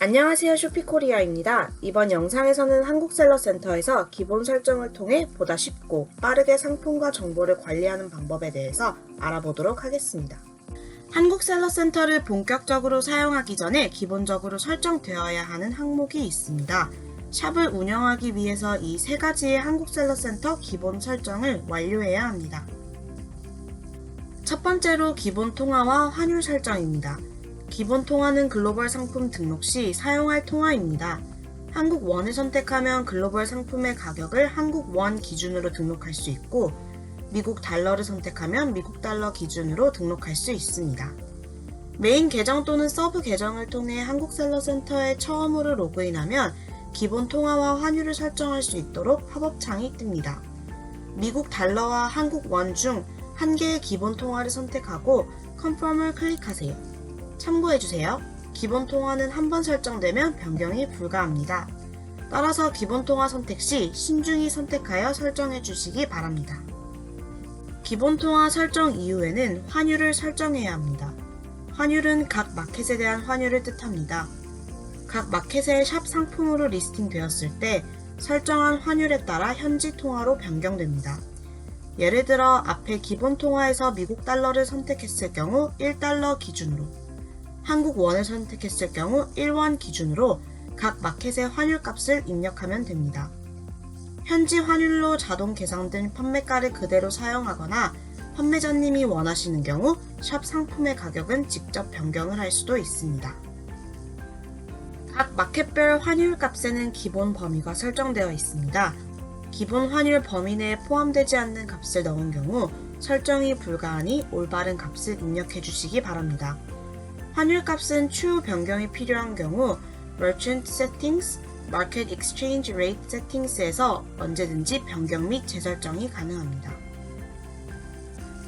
안녕하세요 쇼피코리아입니다. 이번 영상에서는 한국셀러센터에서 기본 설정을 통해 보다 쉽고 빠르게 상품과 정보를 관리하는 방법에 대해서 알아보도록 하겠습니다. 한국셀러센터를 본격적으로 사용하기 전에 기본적으로 설정되어야 하는 항목이 있습니다. 샵을 운영하기 위해서 이 세 가지의 한국셀러센터 기본 설정을 완료해야 합니다. 첫 번째로 기본 통화와 환율 설정입니다. 기본 통화는 글로벌 상품 등록 시 사용할 통화입니다. 한국 원을 선택하면 글로벌 상품의 가격을 한국 원 기준으로 등록할 수 있고 미국 달러를 선택하면 미국 달러 기준으로 등록할 수 있습니다. 메인 계정 또는 서브 계정을 통해 한국 셀러 센터에 처음으로 로그인하면 기본 통화와 환율을 설정할 수 있도록 팝업 창이 뜹니다. 미국 달러와 한국 원 중 한 개의 기본 통화를 선택하고 컨펌을 클릭하세요. 참고해주세요. 기본 통화는 한 번 설정되면 변경이 불가합니다. 따라서 기본 통화 선택 시 신중히 선택하여 설정해 주시기 바랍니다. 기본 통화 설정 이후에는 환율을 설정해야 합니다. 환율은 각 마켓에 대한 환율을 뜻합니다. 각 마켓의 샵 상품으로 리스팅 되었을 때 설정한 환율에 따라 현지 통화로 변경됩니다. 예를 들어 앞에 기본 통화에서 미국 달러를 선택했을 경우 1달러 기준으로 한국 원을 선택했을 경우 1원 기준으로 각 마켓의 환율 값을 입력하면 됩니다. 현지 환율로 자동 계산된 판매가를 그대로 사용하거나 판매자님이 원하시는 경우 샵 상품의 가격은 직접 변경을 할 수도 있습니다. 각 마켓별 환율 값에는 기본 범위가 설정되어 있습니다. 기본 환율 범위 내에 포함되지 않는 값을 넣은 경우 설정이 불가하니 올바른 값을 입력해 주시기 바랍니다. 환율 값은 추후 변경이 필요한 경우 Merchant Settings, Market Exchange Rate Settings에서 언제든지 변경 및 재설정이 가능합니다.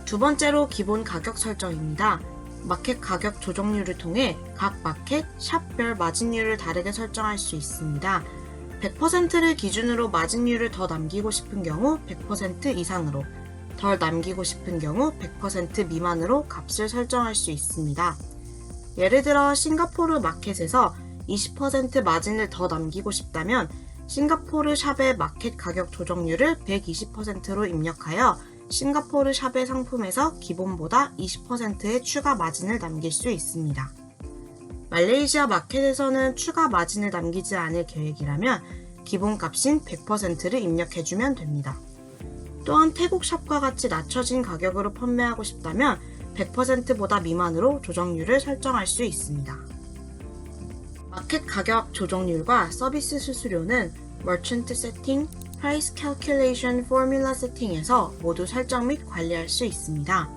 두 번째로 기본 가격 설정입니다. 마켓 가격 조정률을 통해 각 마켓, 샵별 마진율을 다르게 설정할 수 있습니다. 100%를 기준으로 마진율을 더 남기고 싶은 경우 100% 이상으로, 덜 남기고 싶은 경우 100% 미만으로 값을 설정할 수 있습니다. 예를 들어 싱가포르 마켓에서 20% 마진을 더 남기고 싶다면 싱가포르 샵의 마켓 가격 조정률을 120%로 입력하여 싱가포르 샵의 상품에서 기본보다 20%의 추가 마진을 남길 수 있습니다. 말레이시아 마켓에서는 추가 마진을 남기지 않을 계획이라면 기본값인 100%를 입력해주면 됩니다. 또한 태국 샵과 같이 낮춰진 가격으로 판매하고 싶다면 100%보다 미만으로 조정률을 설정할 수 있습니다. 마켓 가격 조정률과 서비스 수수료는 Merchant Setting, Price Calculation Formula Setting에서 모두 설정 및 관리할 수 있습니다.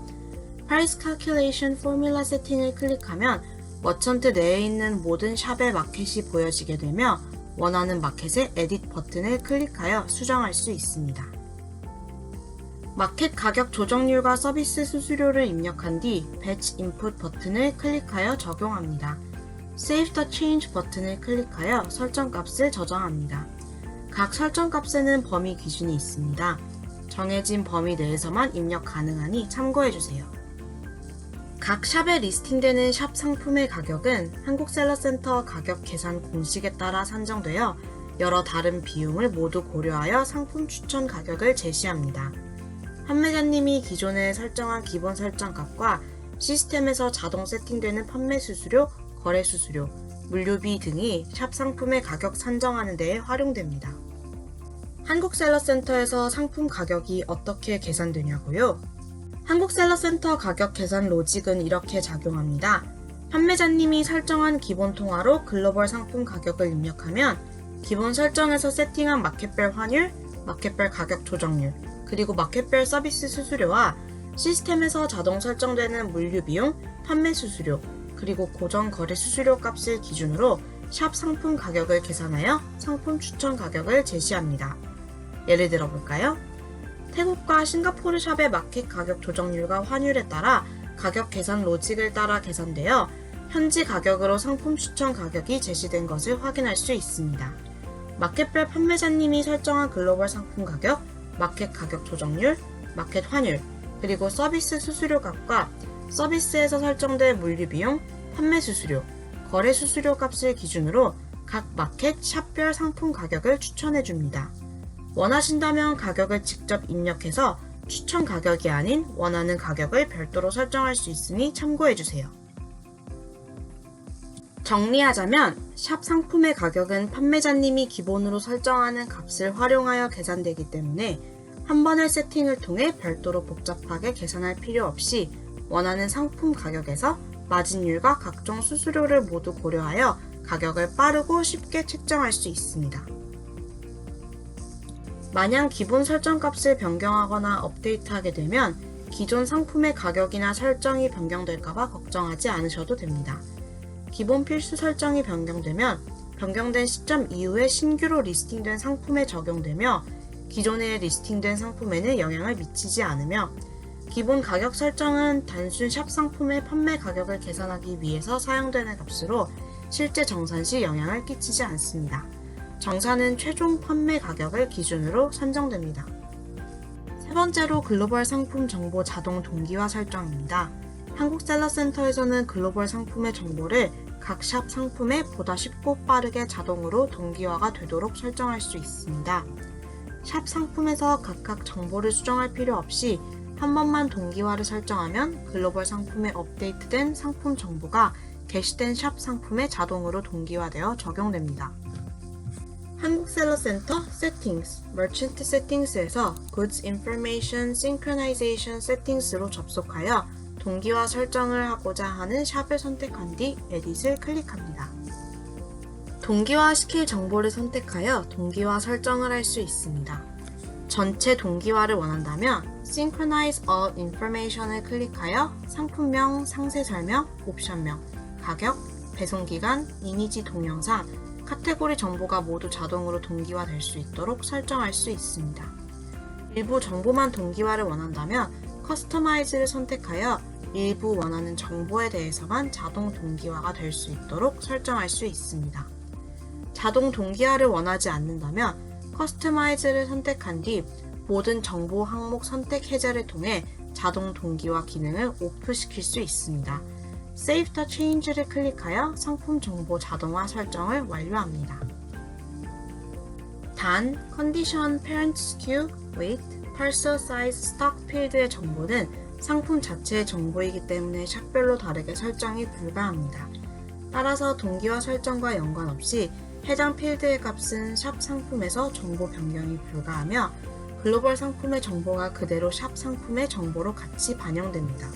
Price Calculation Formula Setting을 클릭하면 머천트 내에 있는 모든 샵의 마켓이 보여지게 되며 원하는 마켓의 에딧 버튼을 클릭하여 수정할 수 있습니다. 마켓 가격 조정률과 서비스 수수료를 입력한 뒤 Batch Input 버튼을 클릭하여 적용합니다. Save the Change 버튼을 클릭하여 설정값을 저장합니다. 각 설정값에는 범위 기준이 있습니다. 정해진 범위 내에서만 입력 가능하니 참고해주세요. 각 샵에 리스팅되는 샵 상품의 가격은 한국셀러센터 가격 계산 공식에 따라 산정되어 여러 다른 비용을 모두 고려하여 상품 추천 가격을 제시합니다. 판매자님이 기존에 설정한 기본 설정 값과 시스템에서 자동 세팅되는 판매 수수료, 거래 수수료, 물류비 등이 샵 상품의 가격 산정하는 데에 활용됩니다. 한국셀러센터에서 상품 가격이 어떻게 계산되냐고요? 한국셀러센터 가격 계산 로직은 이렇게 작용합니다. 판매자님이 설정한 기본 통화로 글로벌 상품 가격을 입력하면 기본 설정에서 세팅한 마켓별 환율, 마켓별 가격 조정률, 그리고 마켓별 서비스 수수료와 시스템에서 자동 설정되는 물류 비용, 판매 수수료, 그리고 고정 거래 수수료 값을 기준으로 샵 상품 가격을 계산하여 상품 추천 가격을 제시합니다. 예를 들어 볼까요? 태국과 싱가포르 샵의 마켓 가격 조정률과 환율에 따라 가격 계산 로직을 따라 계산되어 현지 가격으로 상품 추천 가격이 제시된 것을 확인할 수 있습니다. 마켓별 판매자님이 설정한 글로벌 상품 가격, 마켓 가격 조정률, 마켓 환율, 그리고 서비스 수수료 값과 서비스에서 설정된 물류 비용, 판매 수수료, 거래 수수료 값을 기준으로 각 마켓 샵별 상품 가격을 추천해 줍니다. 원하신다면 가격을 직접 입력해서 추천 가격이 아닌 원하는 가격을 별도로 설정할 수 있으니 참고해 주세요. 정리하자면 샵 상품의 가격은 판매자님이 기본으로 설정하는 값을 활용하여 계산되기 때문에 한 번의 세팅을 통해 별도로 복잡하게 계산할 필요 없이 원하는 상품 가격에서 마진율과 각종 수수료를 모두 고려하여 가격을 빠르고 쉽게 책정할 수 있습니다. 만약 기본 설정 값을 변경하거나 업데이트하게 되면 기존 상품의 가격이나 설정이 변경될까봐 걱정하지 않으셔도 됩니다. 기본 필수 설정이 변경되면 변경된 시점 이후에 신규로 리스팅된 상품에 적용되며 기존에 리스팅된 상품에는 영향을 미치지 않으며 기본 가격 설정은 단순 샵 상품의 판매 가격을 계산하기 위해서 사용되는 값으로 실제 정산 시 영향을 끼치지 않습니다. 정산은 최종 판매 가격을 기준으로 선정됩니다. 세 번째로 글로벌 상품 정보 자동 동기화 설정입니다. 한국셀러센터에서는 글로벌 상품의 정보를 각 샵 상품에 보다 쉽고 빠르게 자동으로 동기화가 되도록 설정할 수 있습니다. 샵 상품에서 각각 정보를 수정할 필요 없이 한 번만 동기화를 설정하면 글로벌 상품에 업데이트된 상품 정보가 게시된 샵 상품에 자동으로 동기화되어 적용됩니다. 한국셀러센터 Settings, Merchant Settings에서 Goods Information Synchronization Settings로 접속하여 동기화 설정을 하고자 하는 샵을 선택한 뒤 Edit을 클릭합니다. 동기화 시킬 정보를 선택하여 동기화 설정을 할 수 있습니다. 전체 동기화를 원한다면 Synchronize All Information을 클릭하여 상품명, 상세 설명, 옵션명, 가격, 배송기간, 이미지 동영상, 카테고리 정보가 모두 자동으로 동기화될 수 있도록 설정할 수 있습니다. 일부 정보만 동기화를 원한다면 커스터마이즈를 선택하여 일부 원하는 정보에 대해서만 자동 동기화가 될 수 있도록 설정할 수 있습니다. 자동 동기화를 원하지 않는다면 커스터마이즈를 선택한 뒤 모든 정보 항목 선택 해제를 통해 자동 동기화 기능을 오프시킬 수 있습니다. Save the Change를 클릭하여 상품 정보 자동화 설정을 완료합니다. 단, Condition Parent SKU, Weight, Size, Stock 필드의 정보는 상품 자체의 정보이기 때문에 샵별로 다르게 설정이 불가합니다. 따라서 동기화 설정과 연관없이 해당 필드의 값은 샵 상품에서 정보 변경이 불가하며 글로벌 상품의 정보가 그대로 샵 상품의 정보로 같이 반영됩니다.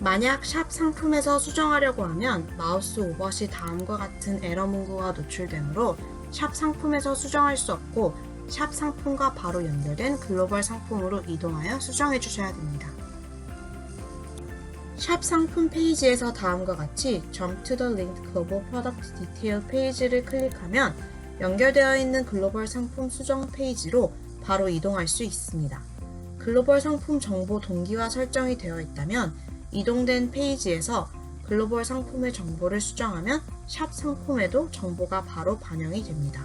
만약 샵 상품에서 수정하려고 하면 마우스 오버 시 다음과 같은 에러 문구가 노출되므로 샵 상품에서 수정할 수 없고 샵 상품과 바로 연결된 글로벌 상품으로 이동하여 수정해 주셔야 됩니다. 샵 상품 페이지에서 다음과 같이 Jump to the linked global product detail 페이지를 클릭하면 연결되어 있는 글로벌 상품 수정 페이지로 바로 이동할 수 있습니다. 글로벌 상품 정보 동기화 설정이 되어 있다면 이동된 페이지에서 글로벌 상품의 정보를 수정하면 샵 상품에도 정보가 바로 반영이 됩니다.